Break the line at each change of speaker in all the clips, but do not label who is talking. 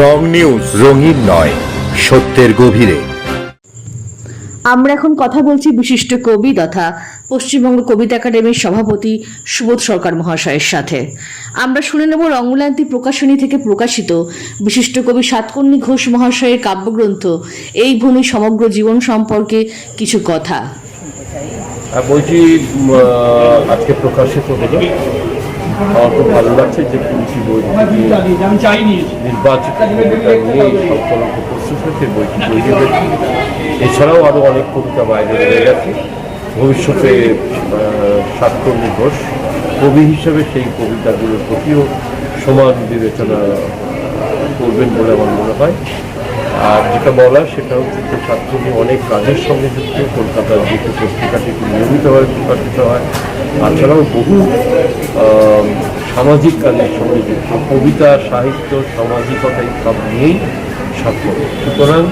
রং news রঙিন নয় সত্যের গভীরে।
আমরা এখন কথা বলছি বিশিষ্ট কবি তথা পশ্চিমবঙ্গ কবিতা একাডেমির সভাপতি সুবোধ সরকার মহাশয়ের সাথে। আমরা শুনে নেব রঙ্গলান্তি প্রকাশনী থেকে প্রকাশিত বিশিষ্ট কবি সাতকর্ণী ঘোষ মহাশয়ের কাব্যগ্রন্থ এই ভূমি সমগ্র জীবন সম্পর্কে কিছু কথা।
আর বলছি আজকে প্রকাশিত হলো আমার খুব ভালো লাগছে যে পুলিশি বই নির্বাচিত বইটি তৈরি হয়েছে এছাড়াও আরও অনেক কবিতা বাইরে রয়ে গেছে। ভবিষ্যতে সাতকর্মী ঘোষ কবি হিসেবে সেই কবিতাগুলোর প্রতিও সমান বিবেচনা করবেন বলে আমার মনে হয়। আর যেটা বলা সেটা হচ্ছে যে ছাত্রী অনেক কাজের সঙ্গে যুক্ত, কলকাতার দুটো পত্রিকাটি নিয়মিতভাবে প্রকাশিত হয়, তাছাড়াও বহু সামাজিক কাজের সঙ্গে যুক্ত, কবিতা, সাহিত্য, সামাজিকতা সব নিয়েই সার্থক সুতরাং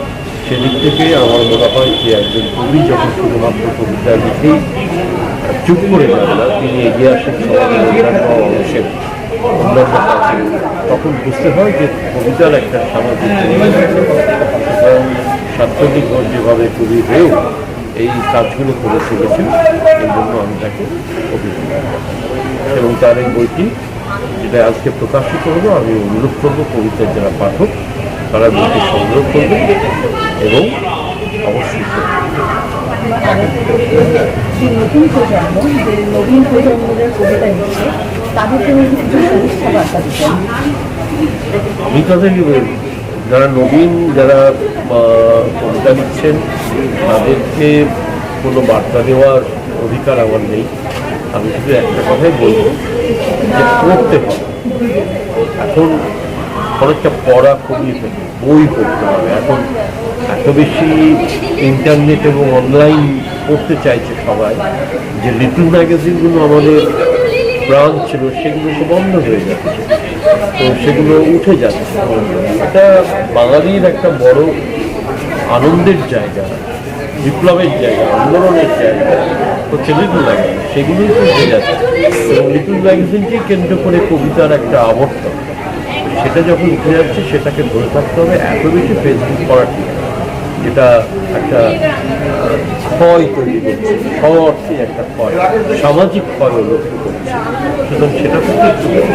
সেদিক থেকে আমার মনে হয় যে একজন কবি যখন শুধুমাত্র কবিতা লিখেই চুপ করে যান না, তিনি এগিয়ে আসেন সমাজের অন্যান্য তখন বুঝতে হয় যে কবিতার একটা সামাজিক সুতরাং সার্থকী ঘোষ যেভাবে কবি হয়েও এই কাজগুলো করে চলেছেন এই জন্য আমি তাকে অভিযোগ এবং তার এই বইটি যেটা আজকে প্রকাশিত হলো আমি অনুরোধ করব কবিতার যারা পাঠক তারা বইটি সংগ্রহ করবে এবং অবশ্যই পড়বে।
যে নতুন প্রজন্ম যে নবীন প্রজন্মের কবিতা কিছু শুভেচ্ছা বার্তা
আমি তাদেরকে বলব যারা নবীন, যারা কবিতা লিখছেন তাদেরকে কোনো বার্তা দেওয়ার অধিকার আমার নেই। আমি শুধু একটা কথাই বলব যে পড়তে হবে। এখন অনেকটা পড়া খুবই বই পড়তে হবে এখন এত বেশি ইন্টারনেট এবং অনলাইন পড়তে চাইছে সবাই যে লিটল ম্যাগাজিনগুলো আমাদের প্রাণ ছিল সেগুলো তো বন্ধ হয়ে যাচ্ছে। তো সেগুলো উঠে যাচ্ছে। এটা বাঙালির একটা বড় আনন্দের জায়গা, বিপ্লবের জায়গা, আন্দোলনের জায়গা। হচ্ছে লিটল ম্যাগাজিন সেগুলোই উঠে যাচ্ছে। এবং লিটল ম্যাগাজিনকে কেন্দ্র করে কবিতার একটা আবর্তন। সেটা যখন উঠে যাচ্ছে, সেটাকে ধরে থাকতে হবে। এত বেশি ফেসবুক করা ঠিক যেটা একটা ক্ষয় তৈরি করছে সব অর্থে একটা ক্ষয় সামাজিক ক্ষয় লক্ষ্য করছে। সুতরাং সেটা
ঠিক আছে